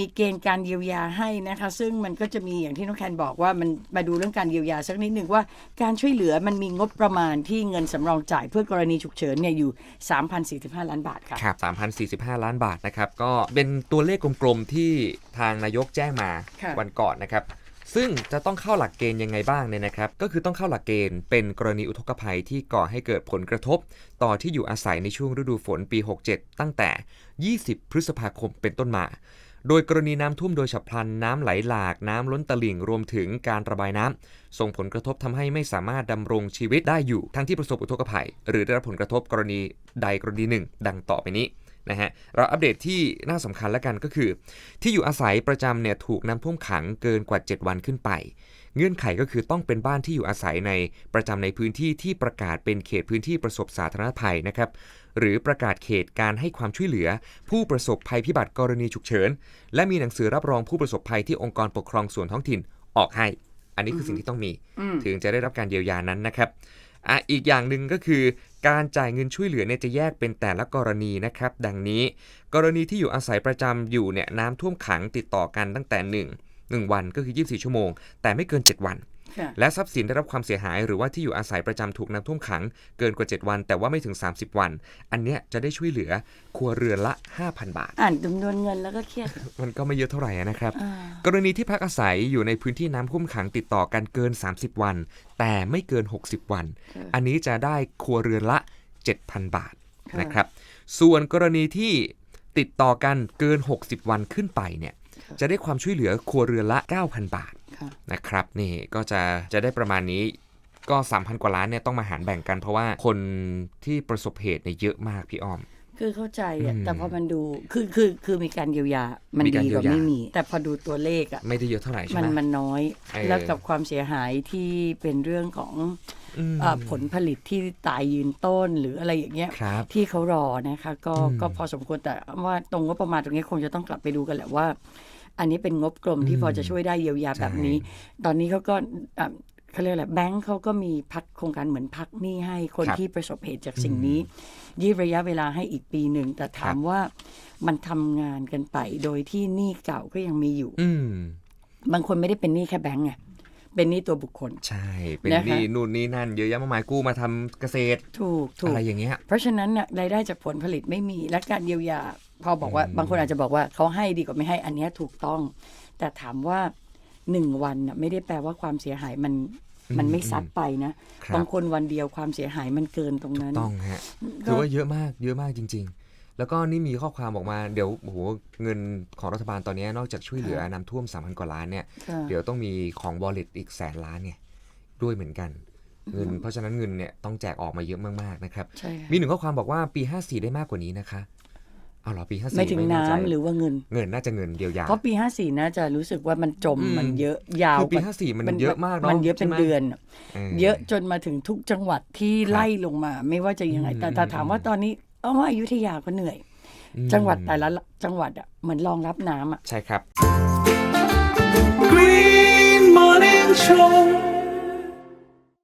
มีเกณฑ์การเยียวยาให้นะคะ ซึ่งมันก็จะมีอย่างที่น้องแคนบอกว่ามันมาดูเรื่องการเยียวยาสักนิดหนึ่งว่าการช่วยเหลือมันมีงบประมาณที่เงินสำรองจ่ายเพื่อกรณีฉุกเฉินเนี่ยอยู่ 3,045 ล้านบาทค่ะครับ3,045 ล้านบาทนะครับ ก็เป็นตัวเลขกลมๆที่ทางนายกแจ้งมาค่ะวันก่อนนะครับซึ่งจะต้องเข้าหลักเกณฑ์ยังไงบ้างเนี่ยนะครับ ก็คือต้องเข้าหลักเกณฑ์เป็นกรณีอุทกภัยที่ก่อให้เกิดผลกระทบ ต่อที่อยู่อาศัยในช่วงฤดูฝนปี 67 ตั้งแต่ 20 พฤษภาคมเป็นต้นมา โดยกรณีน้ำท่วมโดยฉับพลันน้ำไหลหลากน้ำล้นตลิ่งรวมถึงการระบายน้ำส่งผลกระทบทำให้ไม่สามารถดำรงชีวิตได้อยู่ทั้งที่ประสบอุทกภัย หรือได้รับผลกระทบกรณีใดกรณีหนึ่ง ดังต่อไปนี้ นะฮะเราอัปเดตที่น่าสำคัญแล้วกันก็คือ ที่อยู่อาศัยประจำเนี่ยถูกน้ำท่วมขังเกินกว่า 7 วันขึ้นไป เงื่อนไขก็คือต้องเป็นบ้านที่อยู่อาศัยในประจำในพื้นที่ที่ประกาศเป็นเขตพื้นที่ประสบสาธารณภัยนะครับหรือประกาศเขตการให้ความช่วยเหลือ ผู้ประสบภัยพิบัติกรณีฉุกเฉิน และมีหนังสือรับรองผู้ประสบภัยที่องค์กรปกครองส่วนท้องถิ่นออกให้ อันนี้คือสิ่งที่ต้องมีอืมถึงจะได้รับการเยียวยานั้นนะครับ อะอีกอย่างหนึ่งก็คือการจ่ายเงินช่วยเหลือเนี่ยจะแยกเป็นแต่ละกรณีนะครับ ดังนี้ กรณีที่อยู่อาศัยประจำอยู่เนี่ยน้ำท่วมขังติดต่อกันตั้งแต่ 1 1 วันก็คือ 24 ชั่วโมง แต่ไม่เกิน 7 วัน และทรัพย์สินได้รับความเสียหาย หรือว่าที่อยู่อาศัยประจำถูกน้ำท่วมขัง เกินกว่า 7 วัน แต่ว่าไม่ถึง 30 วัน อันเนี้ยจะได้ช่วยเหลือครัวเรือนละ 5,000 บาท อ่านจำนวนเงินแล้วก็เครียด มันก็ไม่เยอะเท่าไหร่นะครับอ่ากรณีที่พักอาศัยอยู่ในพื้นที่น้ำท่วมขังติดต่อกันเกิน 30 วัน แต่ไม่เกิน 60 วันค่ะอันนี้จะได้ครัวเรือนละ 7,000 บาทค่ะนะครับ ส่วนกรณีที่ติดต่อกันเกิน 60 วันขึ้นไปเนี่ยค่ะจะได้ความช่วยเหลือครัวเรือนละ 9,000 บาทค่ะ นะครับนี่ก็จะจะได้ประมาณนี้ก็ 3,000 กว่าล้านเนี่ยต้องมาหารแบ่งกันเพราะว่าคนที่ประสบเหตุเนี่ยเยอะมากพี่อ้อม คือเข้าใจอะอืมแต่พอมันดูคือคือคือมีการเยียวยา มันมีการดีเยีกยว่าวยาไม่มี แต่พอดูตัวเลขอะไม่ได้เยอะเท่าไหร่ใช่มันไหมมันน้อยเออแล้วกับความเสียหายที่เป็นเรื่องของอืมเอ่อผลผลิตที่ตายยืนต้นหรืออะไรอย่างเงี้ยครับที่เขารอนะคะ ก็อืมก็พอสมควรแต่ว่าตรงงบประมาณตรงนี้คงจะต้องกลับไปดูกันแหละว่า อันนี้เป็นงบกลมที่อืมพอจะช่วยได้เยียวยาใช่แบบนี้ ตอนนี้เขาก็อะเขาเรียกอะไรแบงก์เขาก็มีพักโครงการเหมือนพักหนี้ให้คนครับที่ประสบเหตุจากสิ่งนี้ยืดระยะเวลาให้อีกปีหนึ่ง แต่ถามว่ามันทำงานกันไป โดยที่หนี้เก่าก็ยังมีอยู่อืมบางคนไม่ได้เป็นหนี้แค่แบงก์ไงเป็นหนี้ตัวบุคคล ใช่ เป็นนะคะนี่นู่นนี่นั่น เยอะแยะมากมายกู้มาทำเกษตร ถูกถูอะกไรอย่างเงี้ย เพราะฉะนั้นน่ะรายได้จากผลผลิตไม่มีและการเยียวยา พอบอกว่าอืมบางคนอาจจะบอกว่าเขาให้ดีกว่าไม่ให้อันเนี้ยถูกต้อง แต่ถามว่าหนึ่งวันน่ะไม่ได้แปลว่าความเสียหายมันมันไม่ซัดไปนะครับบางคนวันเดียวความเสียหายมันเกินตรงนั้นต้องฮะก็ถือว่าเยอะมากเยอะมากจริง ๆ แล้วก็นี่มีข้อความออกมาเดี๋ยวโอ้โหเงินของรัฐบาลตอนนี้นอกจากช่วยเหลือน้ำท่วม3,000กว่าล้านเนี่ยค่ะเดี๋ยวต้องมีของบอลเลตอีกแสนล้านเนี่ยด้วยเหมือนกันเงินเพราะฉะนั้นเงินเนี่ยต้องแจกออกมาเยอะมากๆนะครับใช่ค่ะมีหนึ่งข้อความบอกว่าปี 54 ได้มากกว่านี้นะคะ เอาเหรอปี54ไม่ถึงแใจน้ำหรือว่าเงิน เงินน่าจะเงินเดียวยาเพราะปีห้าสี่น่าจะรู้สึกว่ามันจมอืมมันเยอะยาวคือปีกว่า54มันเยอะมากเนาะมันเยอะเป็นใช่ไหมเดือนเออเยอะจนมาถึงทุกจังหวัดที่ครับไล่ลงมา ไม่ว่าจะยังไงแต่แต่อืมถามว่าตอนนี้เออว่าอยุธยาก็เหนื่อยอืมจังหวัดแต่ละจังหวัดอะเหมือนรองรับน้ำอะใช่ครับ Green Morning Show